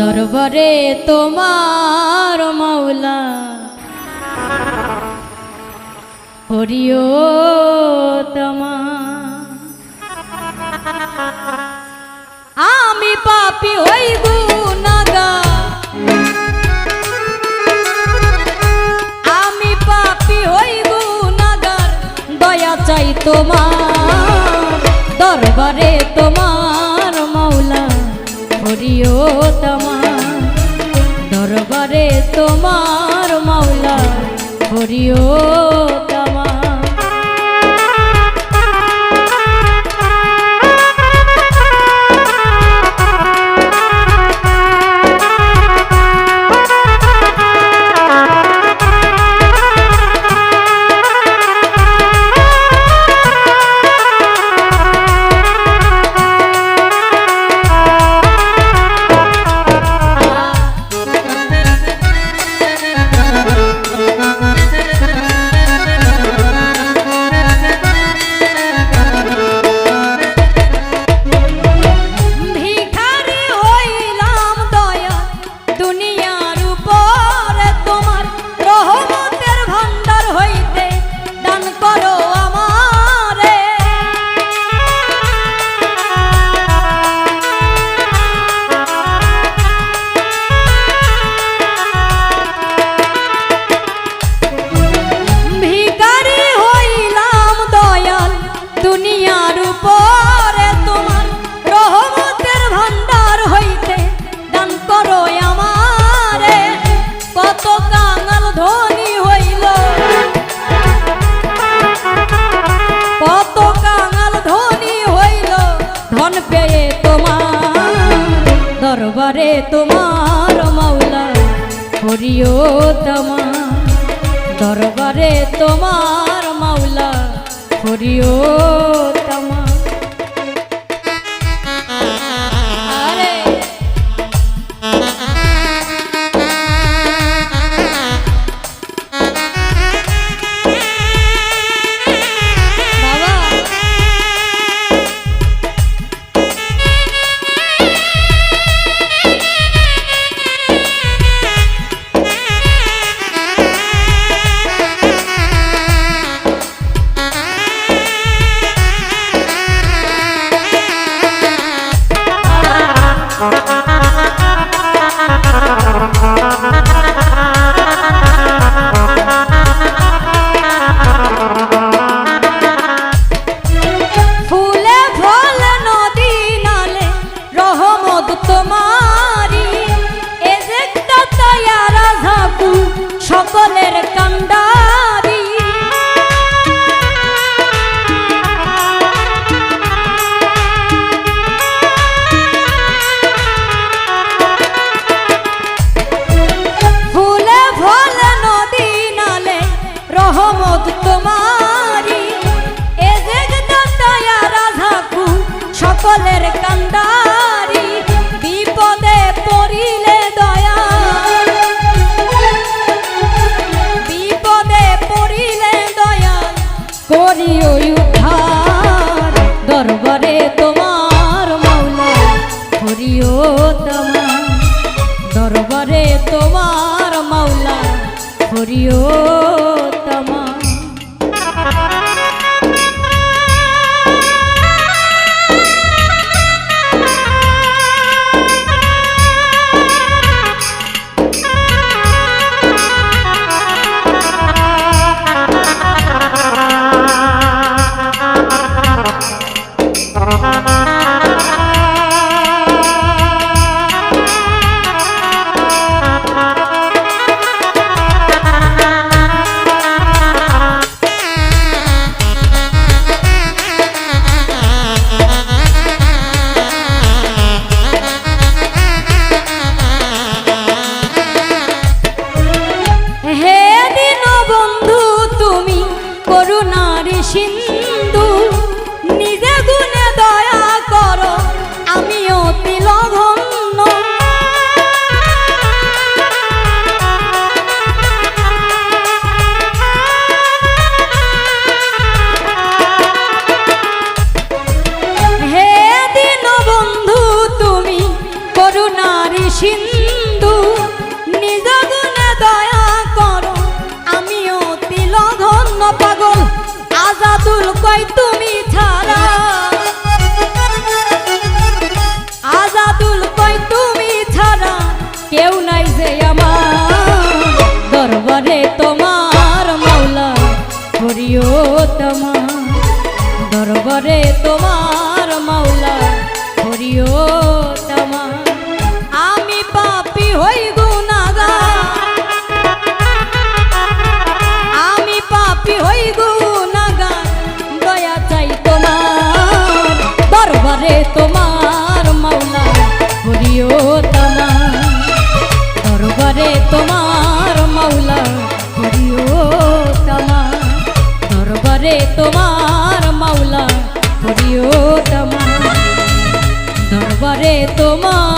দরবারে তোমার মৌলা হরিও তোমা। আমি পাপি হই আমি পাপি দয়া চাই তোমার দরবারে তোমার মাওলা হরিও তোমার মাওলা হরিও তামা দরবারে তোমার মাওলা হরিও সিন্ধু নিজে দরবারে তোমার মাওলা হরিও তামা। আমি পাপি হই গুনাগার। আমি পাপি হই গুনাগার, দয়া চাই তোমার, দরবারে তোমার মাওলা হরিও তামা। দরবারে তোমার মাওলা হরিও তামা। দরবারে তোমার মাওলা হরিও তামা। দরবারে তোমার